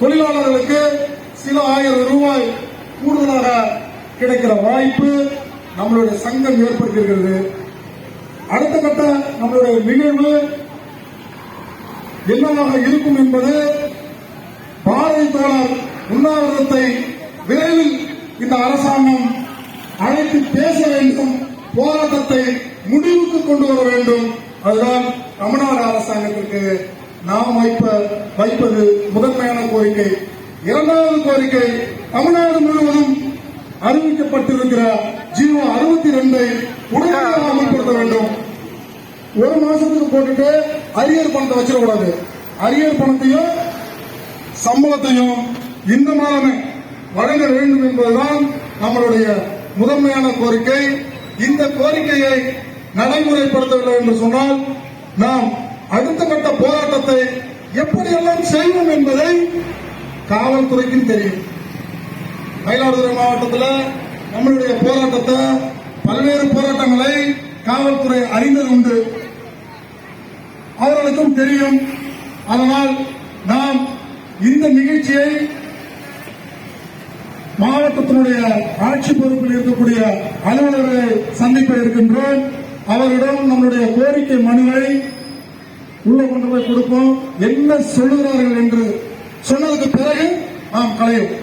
தொழிலாளர்களுக்கு சில ஆயிரம் ரூபாய் கூடுதலாக கிடைக்கிற வாய்ப்பு நம்மளுடைய சங்கம் ஏற்படுத்தியிருக்கிறது. அடுத்த கட்ட நம்மளுடைய நிகழ்வு என்னவாக இருக்கும் என்பது பாரதி தோழர் உண்ணாவிரதத்தை விரைவில் இந்த அரசாங்கம் அழைத்து பேச வேண்டும் போராட்டத்தை முடிவுக்கு கொண்டு வர வேண்டும். அதுதான் தமிழ்நாடு அரசாங்கத்திற்கு நாம் வைப்ப வைப்பது முதன்மையான கோரிக்கை. இரண்டாவது கோரிக்கை தமிழ்நாடு முழுவதும் அறிவிக்கப்பட்டிருக்கிற ஜீரோ அறுபத்தி ரெண்டை உடனடியாக அமல்படுத்த வேண்டும். ஒரு மாசத்துக்கு போட்டுட்டு அரியர் பணத்தை வச்சிடக்கூடாது. அரியர் பணத்தையும் சம்பளத்தையும் இந்த மாதமே வழங்க வேண்டும் என்பதுதான் நம்மளுடைய முதன்மையான கோரிக்கை. இந்த கோரிக்கையை நடைமுறைப்படுத்தவில்லை என்று சொன்னால் நாம் போராட்டத்தை எப்படியெல்லாம் செய்வோம் என்பதை காவல்துறைக்கும் தெரியும். மயிலாடுதுறை மாவட்டத்தில் நம்மளுடைய போராட்டத்தை பல்வேறு போராட்டங்களை காவல்துறை அறிந்தது உண்டு. அவர்களுக்கும் தெரியும். அதனால் நாம் இந்த நிகழ்ச்சியை மாவட்டத்தினுடைய ஆட்சி பொறுப்பில் இருக்கக்கூடிய அலுவலர்களை சந்திக்க இருக்கின்றோம் அவரிடம் நம்முடைய கோரிக்கை மனுவை உள்ள கொண்டு போய் கொடுப்போம். என்ன சொல்லுகிறார்கள் என்று சொன்னதுக்கு பிறகு நாம் களையும்